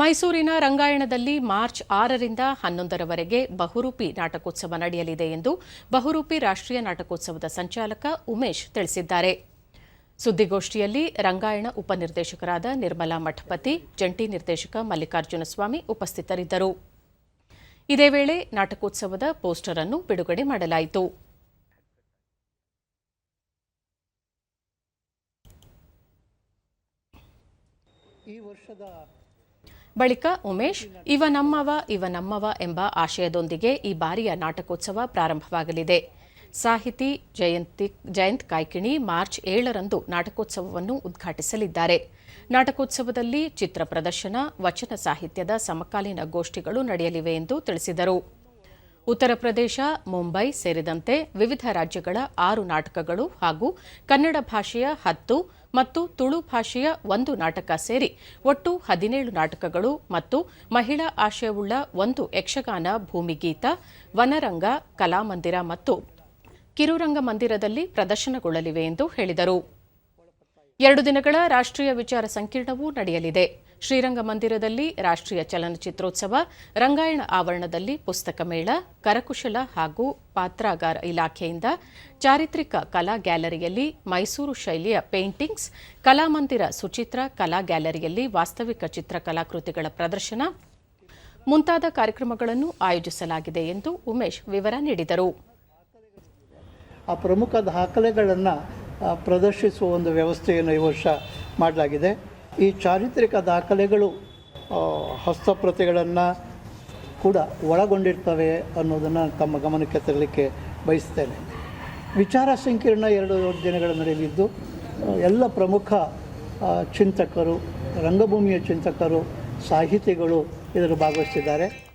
ಮೈಸೂರಿನ ರಂಗಾಯಣದಲ್ಲಿ ಮಾರ್ಚ್ ಆರರಿಂದ ಹನ್ನೊಂದರವರೆಗೆ ಬಹುರೂಪಿ ನಾಟಕೋತ್ಸವ ನಡೆಯಲಿದೆ ಎಂದು ಬಹುರೂಪಿ ರಾಷ್ಟ್ರೀಯ ನಾಟಕೋತ್ಸವದ ಸಂಚಾಲಕ ಉಮೇಶ್ ತಿಳಿಸಿದ್ದಾರೆ. ಸುದ್ದಿಗೋಷ್ಠಿಯಲ್ಲಿ ರಂಗಾಯಣ ಉಪನಿರ್ದೇಶಕರಾದ ನಿರ್ಮಲಾ ಮಠಪತಿ, ಜಂಟಿ ನಿರ್ದೇಶಕ ಮಲ್ಲಿಕಾರ್ಜುನ ಸ್ವಾಮಿ ಉಪಸ್ಥಿತರಿದ್ದರು. ಇದೇ ವೇಳೆ ನಾಟಕೋತ್ಸವದ ಪೋಸ್ಟರ್ ಅನ್ನು ಬಿಡುಗಡೆ ಮಾಡಲಾಯಿತು. ಈ ವರ್ಷದ ಬಳಿಕ ಉಮೇಶ್, ಇವ ನಮ್ಮವ ಇವ ನಮ್ಮವ ಎಂಬ ಆಶಯದೊಂದಿಗೆ ಈ ಬಾರಿಯ ನಾಟಕೋತ್ಸವ ಪ್ರಾರಂಭವಾಗಲಿದೆ. ಸಾಹಿತಿ ಜಯಂತಿ, ಜಯಂತ್ ಕಾಯ್ಕಿಣಿ ಮಾರ್ಚ್ ಏಳರಂದು ನಾಟಕೋತ್ಸವವನ್ನು ಉದ್ಘಾಟಿಸಲಿದ್ದಾರೆ. ನಾಟಕೋತ್ಸವದಲ್ಲಿ ಚಿತ್ರ ಪ್ರದರ್ಶನ, ವಚನ ಸಾಹಿತ್ಯದ ಸಮಕಾಲೀನ ಗೋಷ್ಠಿಗಳು ನಡೆಯಲಿವೆ ಎಂದು ತಿಳಿಸಿದರು. ಉತ್ತರ ಪ್ರದೇಶ, ಮುಂಬೈ ಸೇರಿದಂತೆ ವಿವಿಧ ರಾಜ್ಯಗಳ ಆರು ನಾಟಕಗಳು ಹಾಗೂ ಕನ್ನಡ ಭಾಷೆಯ ಹತ್ತು ಮತ್ತು ತುಳು ಭಾಷೆಯ ಒಂದು ನಾಟಕ ಸೇರಿ ಒಟ್ಟು ಹದಿನೇಳು ನಾಟಕಗಳು ಮತ್ತು ಮಹಿಳಾ ಆಶಯವುಳ್ಳ ಒಂದು ಯಕ್ಷಗಾನ ಭೂಮಿಗೀತ, ವನರಂಗ, ಕಲಾಮಂದಿರ ಮತ್ತು ಕಿರುರಂಗ ಮಂದಿರದಲ್ಲಿ ಪ್ರದರ್ಶನಗೊಳ್ಳಲಿವೆ ಎಂದು ಹೇಳಿದರು. ಎರಡು ದಿನಗಳ ರಾಷ್ಟ್ರೀಯ ವಿಚಾರ ಸಂಕಿರಣವೂ ನಡೆಯಲಿದೆ. ಶ್ರೀರಂಗ ಮಂದಿರದಲ್ಲಿ ರಾಷ್ಟ್ರೀಯ ಚಲನಚಿತ್ರೋತ್ಸವ, ರಂಗಾಯಣ ಆವರಣದಲ್ಲಿ ಪುಸ್ತಕ ಮೇಳ, ಕರಕುಶಲ ಹಾಗೂ ಪಾತ್ರಾಗಾರ ಇಲಾಖೆಯಿಂದ ಚಾರಿತ್ರಿಕ ಕಲಾ ಗ್ಯಾಲರಿಯಲ್ಲಿ ಮೈಸೂರು ಶೈಲಿಯ ಪೇಂಟಿಂಗ್ಸ್ ಕಲಾಮಂದಿರ ಸುಚಿತ್ರ ಕಲಾ ಗ್ಯಾಲರಿಯಲ್ಲಿ ವಾಸ್ತವಿಕ ಚಿತ್ರಕಲಾಕೃತಿಗಳ ಪ್ರದರ್ಶನ, ಮುಂತಾದ ಕಾರ್ಯಕ್ರಮಗಳನ್ನು ಆಯೋಜಿಸಲಾಗಿದೆ ಎಂದು ಉಮೇಶ್ ವಿವರ ನೀಡಿದರು. ಆ ಪ್ರಮುಖ ದಾಖಲೆಗಳನ್ನು ಪ್ರದರ್ಶಿಸುವ ಒಂದು ವ್ಯವಸ್ಥೆಯನ್ನು ಈ ವರ್ಷ ಮಾಡಲಾಗಿದೆ. ಈ ಚಾರಿತ್ರಿಕ ದಾಖಲೆಗಳು ಹಸ್ತಪ್ರತಿಗಳನ್ನು ಕೂಡ ಒಳಗೊಂಡಿರ್ತವೆ ಅನ್ನೋದನ್ನು ತಮ್ಮ ಗಮನಕ್ಕೆ ತರಲಿಕ್ಕೆ ಬಯಸ್ತೇನೆ. ವಿಚಾರ ಸಂಕಿರಣ ಎರಡು ದಿನಗಳ ನಡೆಯಲಿದ್ದು ಎಲ್ಲ ಪ್ರಮುಖ ಚಿಂತಕರು, ರಂಗಭೂಮಿಯ ಚಿಂತಕರು, ಸಾಹಿತಿಗಳು ಇದರಲ್ಲಿ ಭಾಗವಹಿಸಿದ್ದಾರೆ.